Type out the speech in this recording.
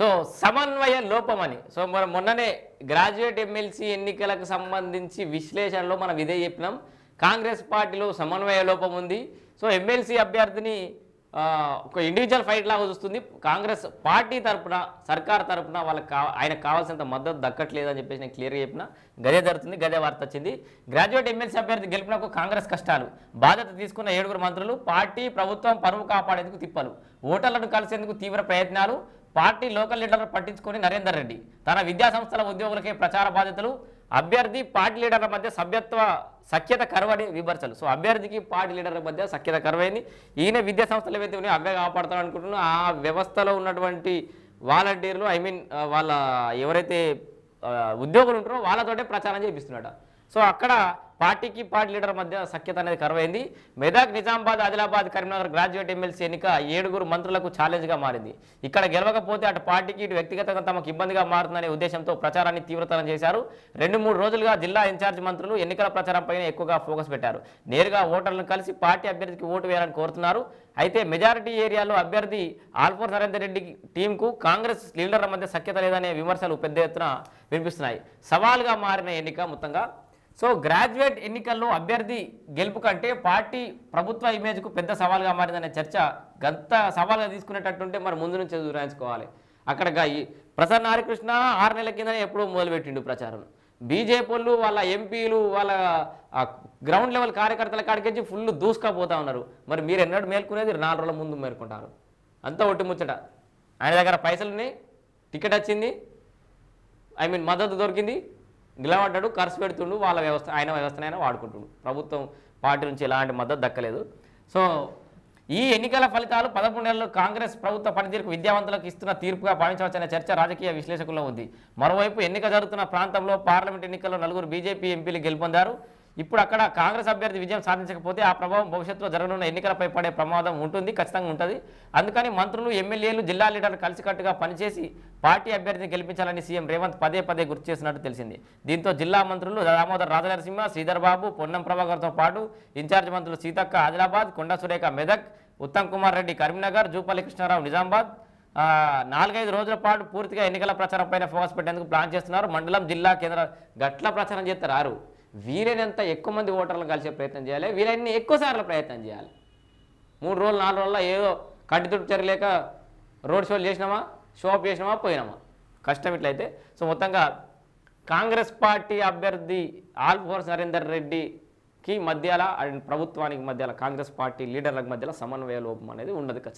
So సమన్వయ లోపం అని. సో మనం మొన్ననే గ్రాడ్యుయేట్ ఎమ్మెల్సీ ఎన్నికలకు సంబంధించి విశ్లేషణలో మనం ఇదే చెప్పినాం. కాంగ్రెస్ పార్టీలో సమన్వయ లోపం ఉంది. సో ఎమ్మెల్సీ అభ్యర్థిని ఒక ఇండివిజువల్ ఫైట్ లాగా చూస్తుంది. కాంగ్రెస్ పార్టీ తరపున సర్కార్ తరపున వాళ్ళకి కా ఆయనకు కావాల్సినంత మద్దతు దక్కట్లేదు అని చెప్పేసి నేను క్లియర్గా చెప్పిన. గదే జరుగుతుంది గదే వార్త వచ్చింది. గ్రాడ్యుయేట్ ఎమ్మెల్సీ అభ్యర్థి గెలిపినకు కాంగ్రెస్ కష్టాలు. బాధ్యత తీసుకున్న ఏడుగురు మంత్రులు పార్టీ ప్రభుత్వం పరువు కాపాడేందుకు తిప్పలు. ఓటర్లను కలిసేందుకు తీవ్ర ప్రయత్నాలు. పార్టీ లోకల్ లీడర్లు పట్టించుకుని నరేందర్ రెడ్డి. తన విద్యా సంస్థల ఉద్యోగులకే ప్రచార బాధ్యతలు అభ్యర్థి పార్టీ లీడర్ల మధ్య సభ్యత్వ సఖ్యత కరువని విమర్శలు. సో అభ్యర్థికి పార్టీ లీడర్ల మధ్య సఖ్యత కరువైంది. ఈయన విద్యా సంస్థలు ఏవైతే ఉన్నాయో అవే కాపాడుతాడు అనుకుంటున్నా ఆ వ్యవస్థలో ఉన్నటువంటి వాలంటీర్లు ఐ మీన్ వాళ్ళ ఎవరైతే ఉద్యోగులు ఉంటారో వాళ్ళతోటే ప్రచారం చేపిస్తున్నాడు సో అక్కడ పార్టీకి పార్టీ లీడర్ మధ్య సఖ్యత అనేది కరువైంది. మెదక్ నిజామాబాద్ ఆదిలాబాద్ కరీంనగర్ గ్రాడ్యుయేట్ ఎమ్మెల్సీ ఎన్నిక ఏడుగురు మంత్రులకు ఛాలెంజ్గా మారింది. ఇక్కడ గెలవకపోతే అటు పార్టీకి ఇటు వ్యక్తిగతంగా తమకు ఇబ్బందిగా మారుతుందనే ఉద్దేశంతో ప్రచారాన్ని తీవ్రతరం చేశారు. రెండు మూడు రోజులుగా జిల్లా ఇన్ఛార్జ్ మంత్రులు ఎన్నికల ప్రచారంపైనే ఎక్కువగా ఫోకస్ పెట్టారు. నేరుగా ఓటర్లను కలిసి పార్టీ అభ్యర్థికి ఓటు వేయాలని కోరుతున్నారు. అయితే మెజారిటీ ఏరియాలో అభ్యర్థి ఆల్ఫోర్ నరేందర్ రెడ్డి టీంకు కాంగ్రెస్ లీడర్ల మధ్య సఖ్యత లేదనే విమర్శలు పెద్ద ఎత్తున వినిపిస్తున్నాయి. సవాల్గా మారిన ఎన్నిక మొత్తంగా సో గ్రాడ్యుయేట్ ఎన్నికల్లో అభ్యర్థి గెలుపు కంటే పార్టీ ప్రభుత్వ ఇమేజ్కు పెద్ద సవాల్గా మారిందనే చర్చ గంత సవాల్గా తీసుకునేటట్టుంటే మరి ముందు నుంచి రాయించుకోవాలి అక్కడ ఈ ప్రసన్న హరికృష్ణ ఆరు నెలల కిందనే ఎప్పుడూ మొదలుపెట్టిండు ప్రచారం. బీజేపీలు వాళ్ళ ఎంపీలు వాళ్ళ గ్రౌండ్ లెవెల్ కార్యకర్తల కాడికి ఫుల్ దూసుకపోతా ఉన్నారు. మరి మీరు ఎన్నడూ మేల్కొనేది నాలుగు రోజుల ముందు మేల్కొంటారు. అంతా ఒట్టి ముచ్చట. ఆయన దగ్గర పైసలు ఉన్నాయి టికెట్ వచ్చింది ఐ మీన్ మద్దతు దొరికింది నిలబడ్డాడు ఖర్చు పెడుతుండు వాళ్ళ వ్యవస్థ ఆయన వ్యవస్థనైనా వాడుకుంటుండు. ప్రభుత్వం పార్టీ నుంచి ఎలాంటి మద్దతు దక్కలేదు. సో ఈ ఎన్నికల ఫలితాలు పదకొండు నెలలు కాంగ్రెస్ ప్రభుత్వ పనితీరుకు విద్యావంతులకు ఇస్తున్న తీర్పుగా భావించవచ్చనే చర్చ రాజకీయ విశ్లేషకుల్లో ఉంది. మరోవైపు ఎన్నిక జరుగుతున్న ప్రాంతంలో పార్లమెంట్ ఎన్నికల్లో నలుగురు బీజేపీ ఎంపీలు గెలుపొందారు. ఇప్పుడు అక్కడ కాంగ్రెస్ అభ్యర్థి విజయం సాధించకపోతే ఆ ప్రభావం భవిష్యత్తులో జరగనున్న ఎన్నికలపై పడే ప్రమాదం ఉంటుంది ఖచ్చితంగా ఉంటుంది. అందుకని మంత్రులు ఎమ్మెల్యేలు జిల్లా లీడర్లు కలిసికట్టుగా పనిచేసి పార్టీ అభ్యర్థిని గెలిపించాలని సీఎం రేవంత్ పదే పదే గుర్తు చేసినట్టు తెలిసింది. దీంతో జిల్లా మంత్రులు దామోదర్ రాజనరసింహ శ్రీధర్ బాబు పొన్నం ప్రభాకర్తో పాటు ఇన్ఛార్జ్ మంత్రులు సీతక్క ఆదిలాబాద్ కొండ సురేఖ మెదక్ ఉత్తమ్ కుమార్ రెడ్డి కరీంనగర్ జూపల్లి కృష్ణారావు నిజామాబాద్ నాలుగైదు రోజుల పాటు పూర్తిగా ఎన్నికల ప్రచారం పైన ఫోకస్ పెట్టేందుకు ప్లాన్ చేస్తున్నారు. మండలం జిల్లా కేంద్ర గట్ల ప్రచారం చేస్తారు ఆరు. వీలైనంత ఎక్కువ మంది ఓటర్లను కలిసే ప్రయత్నం చేయాలి. వీలైన ఎక్కువ సార్లు ప్రయత్నం చేయాలి. మూడు రోజులు నాలుగు రోజుల్లో ఏదో కంటితుడు చెరలేక రోడ్ షోలు చేసినామా షోప్ చేసినామా పోయినామా. కష్టం ఇట్లయితే. సో మొత్తంగా కాంగ్రెస్ పార్టీ అభ్యర్థి ఆల్ఫోర్స్ నరేందర్ రెడ్డికి మధ్యలో అండ్ ప్రభుత్వానికి మధ్యలో కాంగ్రెస్ పార్టీ లీడర్లకు మధ్యలో సమన్వయ లోపం అనేది ఉండదు ఖచ్చితంగా.